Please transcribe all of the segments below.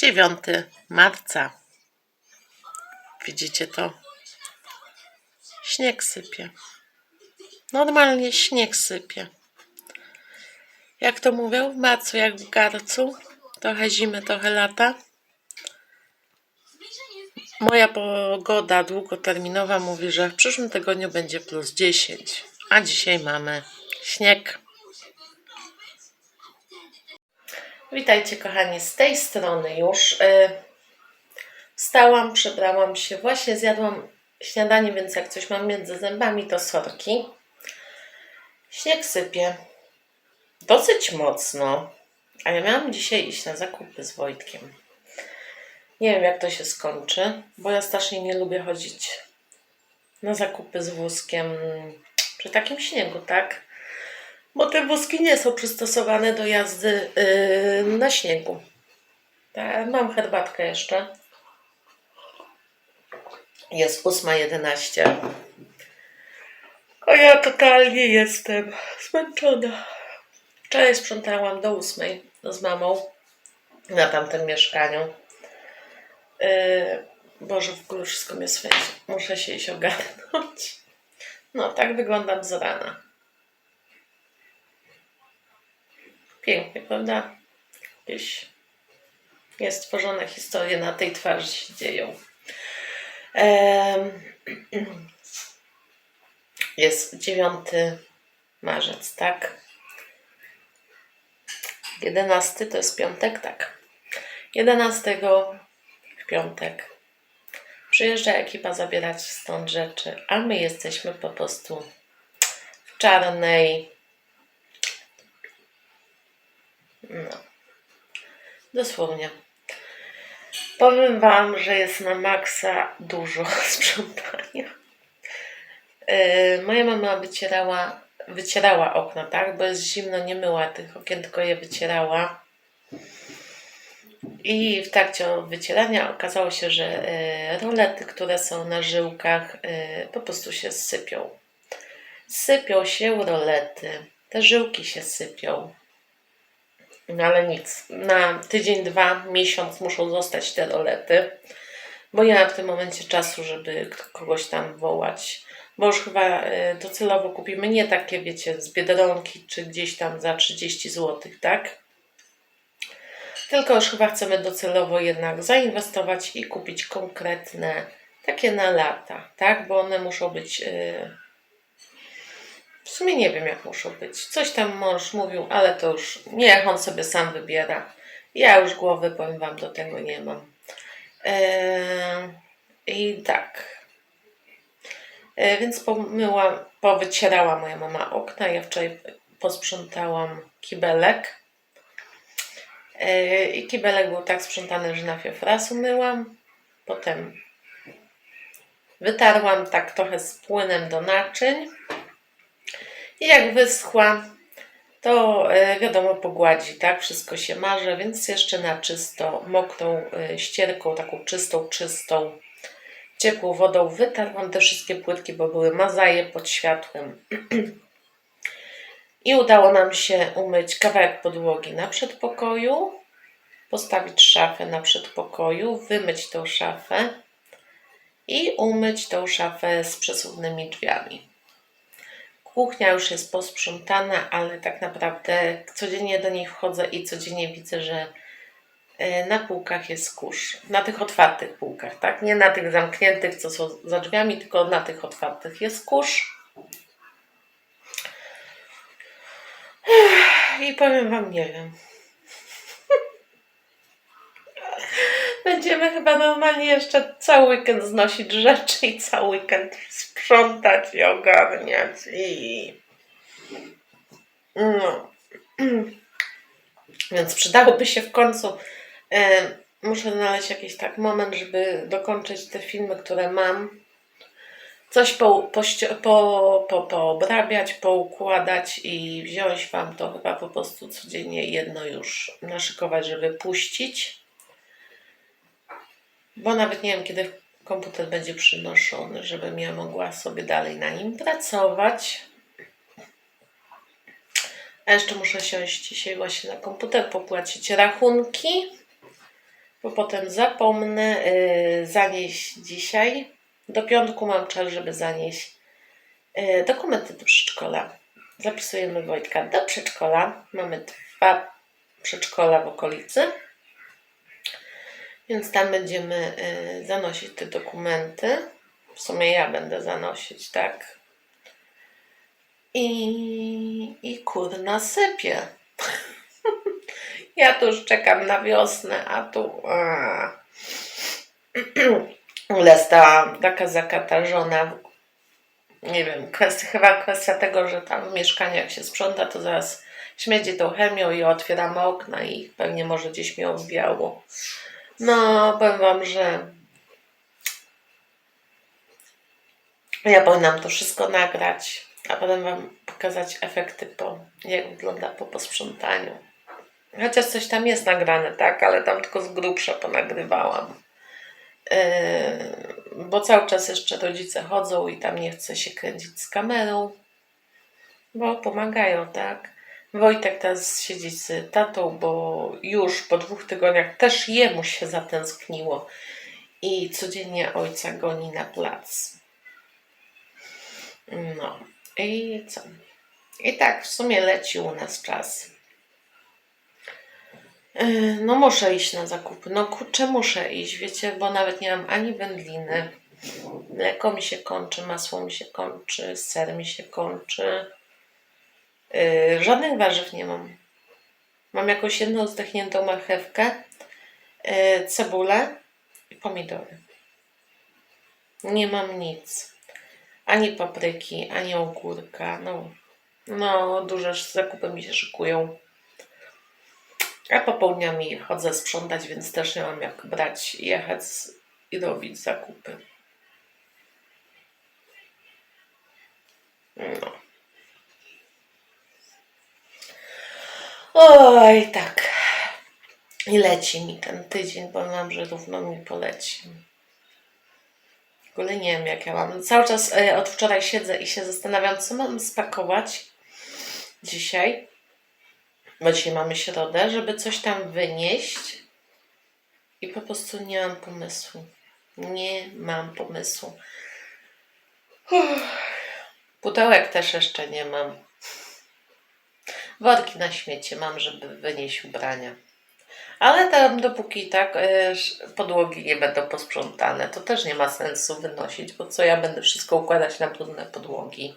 9 marca. Widzicie to? Śnieg sypie. Normalnie śnieg sypie. Jak to mówią? W marcu jak w garcu. Trochę zimy, trochę lata. Moja pogoda długoterminowa mówi, że w przyszłym tygodniu będzie plus 10, a dzisiaj mamy śnieg. Witajcie kochani z tej strony już. Y, Wstałam, przebrałam się, właśnie zjadłam śniadanie, więc jak coś mam między zębami, to sorki. Śnieg sypie. Dosyć mocno. A ja miałam dzisiaj iść na zakupy z Wojtkiem. Nie wiem, jak to się skończy, bo ja strasznie nie lubię chodzić na zakupy z wózkiem przy takim śniegu, tak? Bo te wózki nie są przystosowane do jazdy yy, na śniegu. Tak, mam herbatkę jeszcze. Jest 8.11. A ja totalnie jestem zmęczona. Wczoraj sprzątałam do 8 z mamą na tamtym mieszkaniu. Yy, Boże, w ogóle wszystko mnie swędzi. Muszę się iść ogarnąć. No, tak wyglądam z rana. Pięknie, prawda? Jakieś niestworzone historie na tej twarzy się dzieją. Jest 9 marzec, tak? 11 to jest piątek, tak. 11 w piątek przyjeżdża ekipa zabierać stąd rzeczy, a my jesteśmy po prostu w czarnej. No. Dosłownie. Powiem Wam, że jest na maksa dużo sprzątania. Yy, moja mama wycierała, wycierała okna, tak? Bo jest zimno, nie myła tych okien, tylko je wycierała. I w trakcie wycierania okazało się, że e, rolety, które są na żyłkach, e, po prostu się sypią. Sypią się rolety, te żyłki się sypią. No ale nic. Na tydzień, dwa, miesiąc muszą zostać te rolety, bo nie mam w tym momencie czasu, żeby kogoś tam wołać. Bo już chyba e, docelowo kupimy nie takie, wiecie, z biedronki czy gdzieś tam za 30 zł, tak? Tylko już chyba chcemy docelowo jednak zainwestować i kupić konkretne, takie na lata, tak? Bo one muszą być. Yy... W sumie nie wiem, jak muszą być. Coś tam mąż mówił, ale to już niech on sobie sam wybiera. Ja już głowy, powiem Wam, do tego nie mam. Yy... I tak. Yy, więc pomyłam, powycierała moja mama okna. Ja wczoraj posprzątałam kibelek. Yy, I kibelek był tak sprzątany, że na fiofrasu myłam. Potem wytarłam tak trochę z płynem do naczyń. I jak wyschła, to yy, wiadomo pogładzi, tak? Wszystko się marze, więc jeszcze na czysto, mokrą yy, ścierką, taką czystą, czystą, ciepłą wodą wytarłam te wszystkie płytki, bo były mazaje pod światłem. I udało nam się umyć kawałek podłogi na przedpokoju, postawić szafę na przedpokoju, wymyć tą szafę i umyć tą szafę z przesuwnymi drzwiami. Kuchnia już jest posprzątana, ale tak naprawdę codziennie do niej wchodzę i codziennie widzę, że e, na półkach jest kurz. Na tych otwartych półkach, tak? Nie na tych zamkniętych, co są za drzwiami, tylko na tych otwartych jest kurz. I powiem Wam, nie wiem. Będziemy chyba normalnie jeszcze cały weekend znosić rzeczy i cały weekend sprzątać i ogarniać i... No. Więc przydałoby się w końcu... E, muszę znaleźć jakiś tak moment, żeby dokończyć te filmy, które mam. Coś po, pości- po, po, poobrabiać, poukładać i wziąć Wam to chyba po prostu codziennie jedno już naszykować, żeby puścić. Bo nawet nie wiem, kiedy komputer będzie przynoszony, żebym ja mogła sobie dalej na nim pracować. A jeszcze muszę siąść dzisiaj właśnie na komputer, popłacić rachunki. bo potem zapomnę y, zanieść dzisiaj. Do piątku mam czas, żeby zanieść y, dokumenty do przedszkola. Zapisujemy Wojtka do przedszkola. Mamy dwa przedszkola w okolicy. Więc tam będziemy y, zanosić te dokumenty. W sumie ja będę zanosić, tak? I, i kurna sypie. ja tu już czekam na wiosnę, a tu. Lesta taka zakatarzona. Nie wiem, kwestia, chyba kwestia tego, że tam w mieszkaniu jak się sprząta, to zaraz śmierdzi tą chemią i otwieramy okna i pewnie może gdzieś mi obwiało. No, powiem wam, że ja powinnam to wszystko nagrać, a potem wam pokazać efekty po, jak wygląda po posprzątaniu. Chociaż coś tam jest nagrane, tak, ale tam tylko z grubsza ponagrywałam. Yy, bo cały czas jeszcze rodzice chodzą i tam nie chce się kręcić z kamerą, bo pomagają, tak. Wojtek teraz siedzi z tatą, bo już po dwóch tygodniach też jemu się zatęskniło i codziennie ojca goni na plac. No i co? I tak w sumie leci u nas czas. Yy, No muszę iść na zakupy. No kurczę, muszę iść, wiecie, bo nawet nie mam ani wędliny. Mleko mi się kończy, masło mi się kończy, ser mi się kończy. Yy, żadnych warzyw nie mam. Mam jakąś jedną zdechniętą marchewkę, yy, cebulę i pomidory. Nie mam nic. Ani papryki, ani ogórka. No, no duże zakupy mi się szykują. A popołudniami chodzę sprzątać, więc też nie mam jak brać, jechać i robić zakupy. No. Oj, tak. I leci mi ten tydzień, bo mam, że równo mi poleci. W ogóle nie wiem, jak ja mam. Cały czas e, od wczoraj siedzę i się zastanawiam, co mam spakować dzisiaj. Bo dzisiaj mamy środę, żeby coś tam wynieść. I po prostu nie mam pomysłu. Nie mam pomysłu. Uff. Pudełek też jeszcze nie mam. Worki na śmiecie mam, żeby wynieść ubrania. Ale tam dopóki tak sz- podłogi nie będą posprzątane, to też nie ma sensu wynosić, bo co ja będę wszystko układać na brudne podłogi.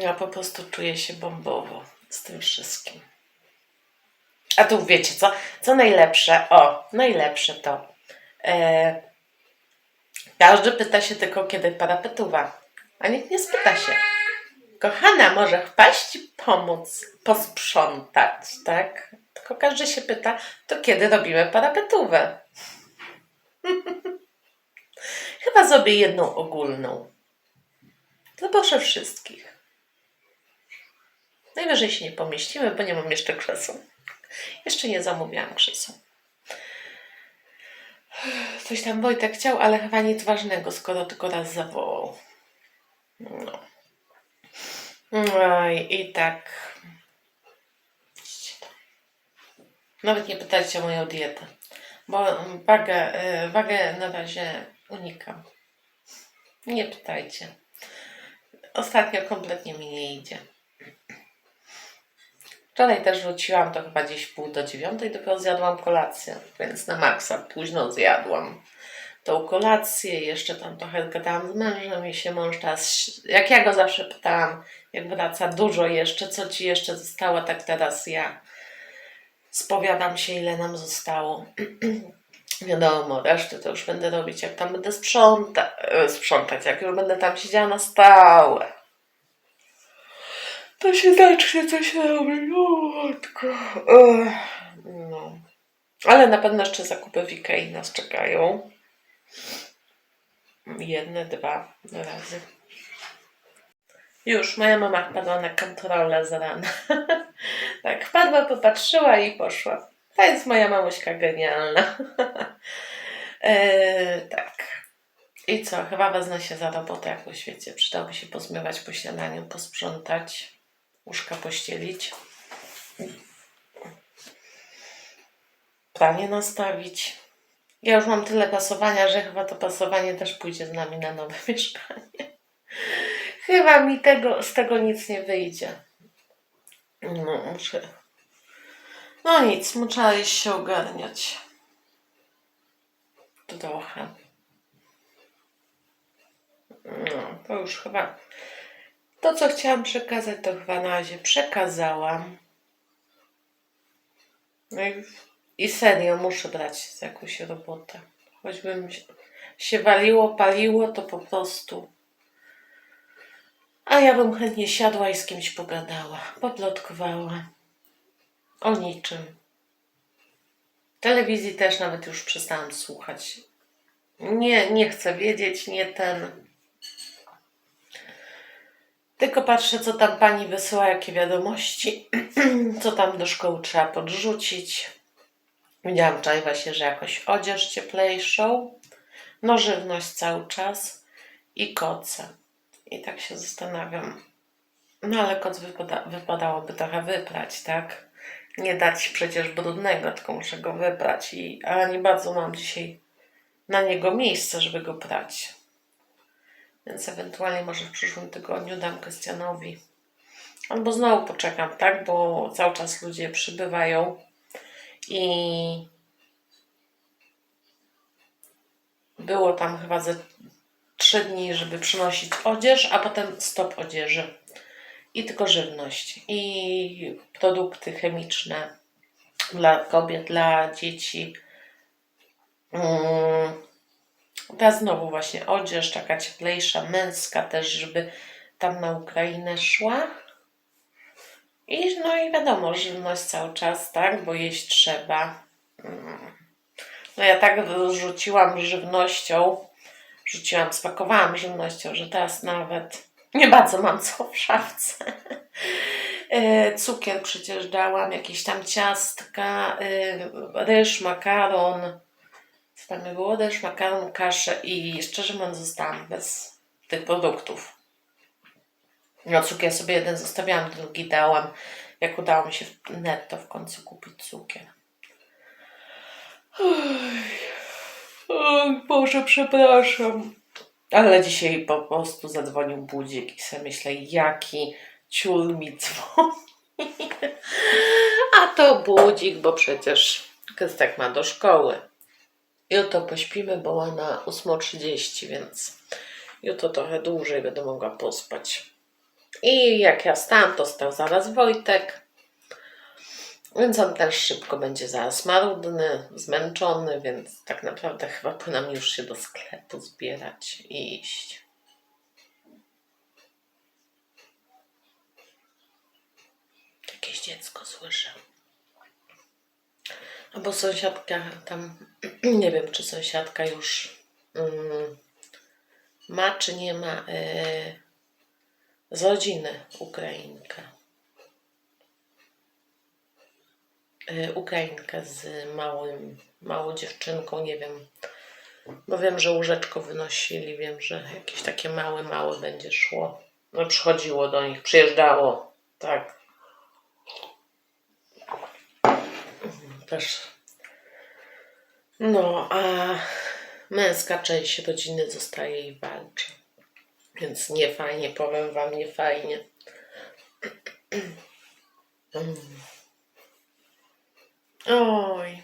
Ja po prostu czuję się bombowo z tym wszystkim. A tu wiecie co? Co najlepsze? O, najlepsze to. E, każdy pyta się tylko, kiedy parapetuwa. A nikt nie spyta się. Kochana, może wpaść pomóc posprzątać, tak? Tylko każdy się pyta, to kiedy robimy parapetówę? Chyba zrobię jedną ogólną. Zaproszę wszystkich. Najwyżej się nie pomieścimy, bo nie mam jeszcze krzeseł. Jeszcze nie zamówiłam krzeseł. Coś tam Wojtek chciał, ale chyba nic ważnego, skoro tylko raz zawołał. No. Oj, i tak. Nawet nie pytajcie o moją dietę, bo wagę, y, wagę na razie unikam. Nie pytajcie. Ostatnio kompletnie mi nie idzie. Wczoraj też wróciłam, to chyba gdzieś pół do dziewiątej, dopiero zjadłam kolację, więc na maksa późno zjadłam tą kolację, jeszcze tam trochę gadałam z mężem i się mąż teraz, jak ja go zawsze pytałam, jak wraca, dużo jeszcze, co ci jeszcze zostało, tak teraz ja spowiadam się, ile nam zostało. Wiadomo, resztę to już będę robić, jak tam będę sprząta, e, sprzątać, jak już będę tam siedziała na stałe. To się zacznie coś robić, matko. No. Ale na pewno jeszcze zakupy w Ikei nas czekają. Jedne, dwa razy. Już, moja mama wpadła na kontrolę z rana. tak, wpadła, popatrzyła i poszła. To jest moja mamuśka genialna. e, tak. I co, chyba wezmę się za robotę jakąś, wiecie. Przydałoby się pozmywać po śniadaniu, posprzątać, łóżka pościelić. pranie nastawić. Ja już mam tyle pasowania, że chyba to pasowanie też pójdzie z nami na nowe mieszkanie. Chyba mi tego, z tego nic nie wyjdzie. No, muszę. No nic, muszę się ogarniać. Trochę. No, to już chyba. To, co chciałam przekazać, to chyba na razie przekazałam. No i, i serio, muszę brać jakąś robotę. Choćbym się waliło, paliło, to po prostu. A ja bym chętnie siadła i z kimś pogadała, poplotkowała. O niczym. Telewizji też nawet już przestałam słuchać. Nie, nie chcę wiedzieć, nie ten. Tylko patrzę, co tam pani wysyła, jakie wiadomości, co tam do szkoły trzeba podrzucić. Widziałam wczoraj właśnie, że jakoś odzież cieplejszą, no żywność cały czas i koce. I tak się zastanawiam. No ale koc wypada, wypadałoby trochę wyprać, tak? Nie dać przecież brudnego, tylko muszę go wyprać. I, a nie bardzo mam dzisiaj na niego miejsce, żeby go prać. Więc ewentualnie może w przyszłym tygodniu dam Krystianowi. Albo znowu poczekam, tak? Bo cały czas ludzie przybywają i było tam chyba ze trzy dni, żeby przynosić odzież, a potem stop odzieży. I tylko żywność. I produkty chemiczne dla kobiet, dla dzieci. Mm. Teraz znowu właśnie odzież taka cieplejsza, męska też, żeby tam na Ukrainę szła. I no i wiadomo, żywność cały czas, tak, bo jeść trzeba. Mm. No ja tak rzuciłam żywnością, rzuciłam, spakowałam żywnością, że teraz nawet nie bardzo mam co w szafce. E, Cukier przecież dałam, jakieś tam ciastka, e, ryż, makaron. Co tam było? Ryż, makaron, kaszę i szczerze mówiąc zostałam bez tych produktów. No cukier sobie jeden zostawiałam, drugi dałam. Jak udało mi się netto w końcu kupić cukier. Oj, Boże, przepraszam. Ale dzisiaj po prostu zadzwonił budzik i sobie myślę, jaki ciul mi dzwoni. A to budzik, bo przecież Krystek ma do szkoły. Jutro pośpimy, bo ma na 8.30, więc jutro trochę dłużej będę mogła pospać. I jak ja stałam, to stał zaraz Wojtek. Więc on też szybko będzie zaraz marudny, zmęczony, więc tak naprawdę chyba powinnam już się do sklepu zbierać i iść. Jakieś dziecko słyszę. Albo sąsiadka tam, nie wiem czy sąsiadka już mm, ma czy nie ma y, z rodziny Ukrainkę. y, Ukrainkę z małym, małą dziewczynką, nie wiem. Bo wiem, że łóżeczko wynosili, wiem, że jakieś takie małe, małe będzie szło. No przychodziło do nich, przyjeżdżało, tak. Też. No, a męska część rodziny zostaje i walczy. Więc nie fajnie, powiem wam, nie fajnie. Oj.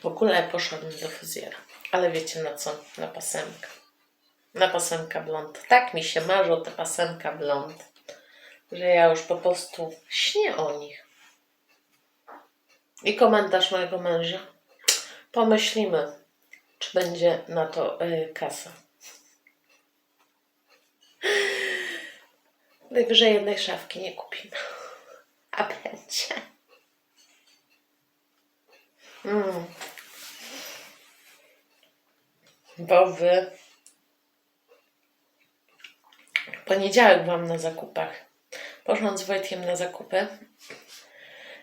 W ogóle poszłam do fryzjera. Ale wiecie na co? Na pasemkę. Na pasemka blond. Tak mi się marzą te pasemka blond, że ja już po prostu śnię o nich. I komentarz mojego męża. Pomyślimy, czy będzie na to y, kasa. Najwyżej jednej szafki nie kupimy. A będzie. Mm. Bo wy. Poniedziałek byłam na zakupach. Poszłam z Wojtkiem na zakupy.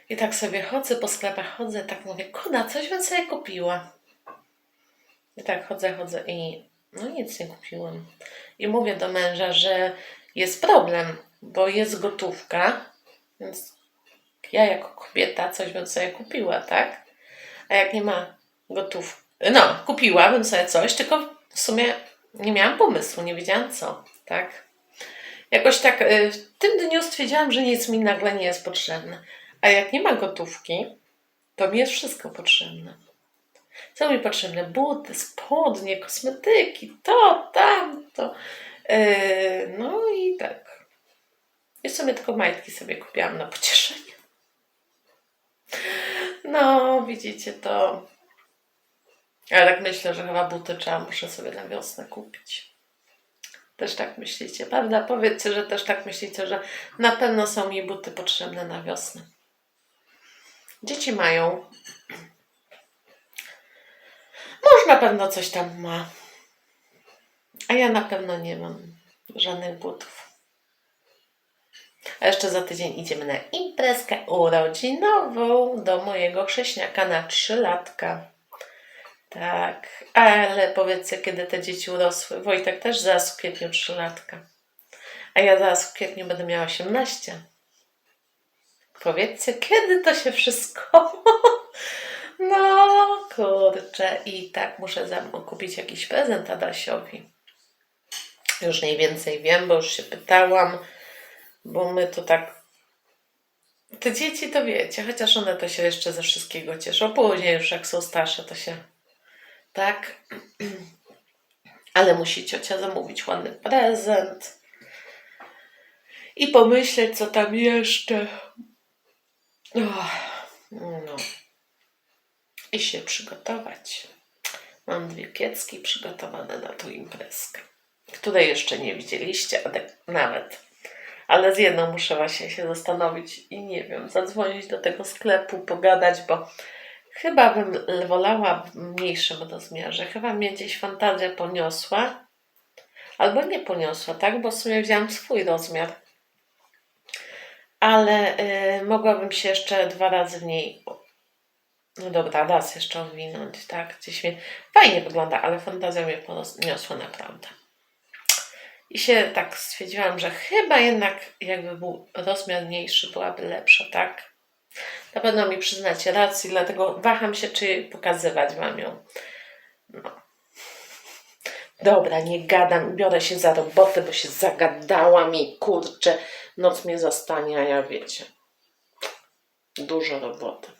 I tak sobie chodzę po sklepach, chodzę, tak mówię, kuda, coś bym sobie kupiła. I tak chodzę, chodzę i no nic nie kupiłam. I mówię do męża, że jest problem, bo jest gotówka, więc ja jako kobieta coś bym sobie kupiła, tak? A jak nie ma gotów, no, kupiłabym sobie coś, tylko w sumie nie miałam pomysłu, nie wiedziałam co, tak? Jakoś tak y, w tym dniu stwierdziłam, że nic mi nagle nie jest potrzebne. A jak nie ma gotówki, to mi jest wszystko potrzebne. Są mi potrzebne buty, spodnie, kosmetyki, to, tamto. Yy, no i tak. W sumie tylko majtki sobie kupiłam na pocieszenie. No, widzicie to. Ja tak myślę, że chyba buty trzeba, muszę sobie na wiosnę kupić. Też tak myślicie, prawda? Powiedzcie, że też tak myślicie, że na pewno są mi buty potrzebne na wiosnę. Dzieci mają. Mąż na pewno coś tam ma. A ja na pewno nie mam żadnych butów. A jeszcze za tydzień idziemy na imprezkę urodzinową do mojego chrześniaka na trzylatka. Tak, ale powiedzcie, kiedy te dzieci urosły. Wojtek też zaraz w kwietniu trzylatka. A ja zaraz w kwietniu będę miała 18. Powiedzcie, kiedy to się wszystko. No, kurczę. I tak muszę kupić jakiś prezent Adasiowi. Już mniej więcej wiem, bo już się pytałam, bo my to tak. Te dzieci to wiecie, chociaż one to się jeszcze ze wszystkiego cieszą. Później już jak są starsze, to się. Tak. Ale musi ciocia zamówić ładny prezent. I pomyśleć, co tam jeszcze. Och, no. I się przygotować. Mam dwie kiecki przygotowane na tą imprezkę, której jeszcze nie widzieliście nawet. Ale z jedną muszę właśnie się zastanowić i nie wiem, zadzwonić do tego sklepu, pogadać, bo chyba bym wolała w mniejszym rozmiarze. Chyba mnie gdzieś fantazja poniosła. Albo nie poniosła, tak? Bo w sumie wziąłam swój rozmiar. Ale y, mogłabym się jeszcze dwa razy w niej. No dobra, raz jeszcze owinąć, tak? Gdzieś mnie. Fajnie wygląda, ale fantazja mnie poniosła naprawdę. I się tak stwierdziłam, że chyba jednak jakby był rozmiar mniejszy, byłaby lepsza, tak? Na pewno mi przyznacie rację, dlatego waham się, czy pokazywać wam ją. No. Dobra, nie gadam, biorę się za robotę, bo się zagadałam i kurczę, noc mnie zastanie, a ja wiecie, dużo roboty.